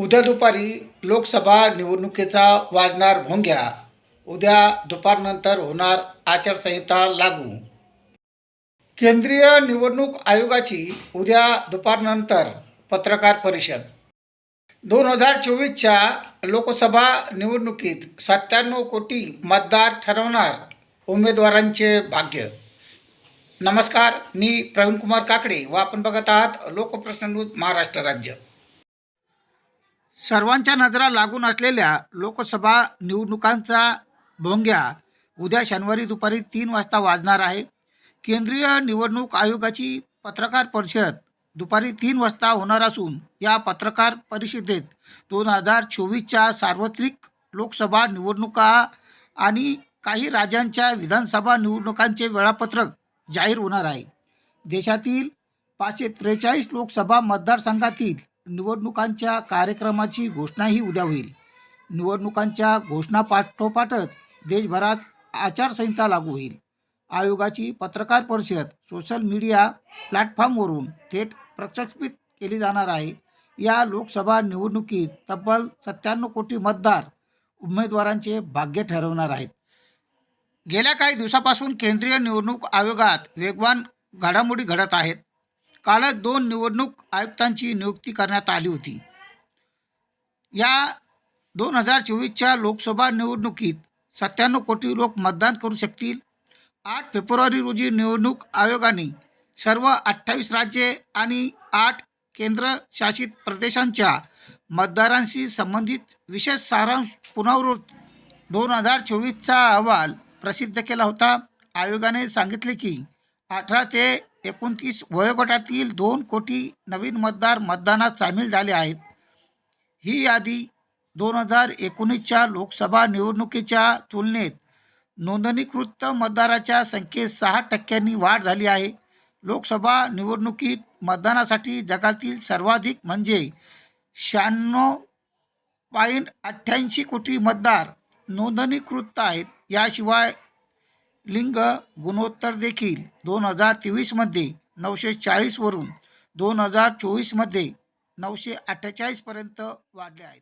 उद्या दुपारी लोकसभा निवडणुकीचा वाजणार भोंग्या. उद्या दुपारनंतर होणार आचारसंहिता लागू. केंद्रीय निवडणूक आयोगाची उद्या दुपारनंतर पत्रकार परिषद. दोन हजार चोवीसच्या लोकसभा निवडणुकीत सत्त्याण्णव कोटी मतदार ठरवणार उमेदवारांचे भाग्य. नमस्कार मी प्रवीणकुमार काकडे व आपण बघत आहात लोकप्रश्न न्यूज महाराष्ट्र राज्य. सर्वांच्या नजरा लागून असलेल्या लोकसभा निवडणुकांचा भोंग्या उद्या शनिवारी दुपारी तीन वाजता वाजणार आहे. केंद्रीय निवडणूक आयोगाची पत्रकार परिषद दुपारी तीन वाजता होणार असून या पत्रकार परिषदेत दोन हजार चोवीसच्या सार्वत्रिक लोकसभा निवडणुका आणि काही राज्यांच्या विधानसभा निवडणुकांचे वेळापत्रक जाहीर होणार आहे. देशातील पाचशे त्रेचाळीस लोकसभा मतदारसंघातील निवडणुकांच्या कार्यक्रमाची घोषणाही उद्या होईल. निवडणुकांच्या घोषणापाठोपाठच देशभरात आचारसंहिता लागू होईल. आयोगाची पत्रकार परिषद सोशल मीडिया प्लॅटफॉर्मवरून थेट प्रक्षेपित केली जाणार आहे. या लोकसभा निवडणुकीत तब्बल सत्त्याण्णव कोटी मतदार उमेदवारांचे भाग्य ठरवणार आहेत. गेल्या काही दिवसापासून केंद्रीय निवडणूक आयोगात वेगवान घडामोडी घडत आहेत. कालच दोन निवडणूक आयुक्तांची नियुक्ती करण्यात आली होती. या दोन हजार चोवीसच्या लोकसभा निवडणुकीत सत्त्याण्णव कोटी लोक मतदान करू शकतील. आठ फेब्रुवारी रोजी निवडणूक आयोगाने सर्व अठ्ठावीस राज्ये आणि आठ केंद्रशासित प्रदेशांच्या मतदारांशी संबंधित विशेष सारांश पुनरावृत्त दोन हजार चोवीसचा अहवाल प्रसिद्ध केला होता. आयोगाने सांगितले की अठरा ते एकोणतीस वयोगटातील दोन कोटी नवीन मतदार मतदानात सामील झाले आहेत. ही यादी दोन हजार एकोणीसच्या लोकसभा निवडणुकीच्या तुलनेत नोंदणीकृत मतदाराच्या संख्येत सहा टक्क्यांनी वाढ झाली आहे. लोकसभा निवडणुकीत मतदानासाठी जगातील सर्वाधिक म्हणजे शहाण्णव पॉईंट अठ्ठ्याऐंशी कोटी मतदार नोंदणीकृत आहेत. याशिवाय लिंग गुणोत्तर देखील दोन हजार तेवीसमध्ये नऊशे चाळीसवरून दोन हजार चोवीसमध्ये नऊशे अठ्ठेचाळीसपर्यंत वाढले आहेत.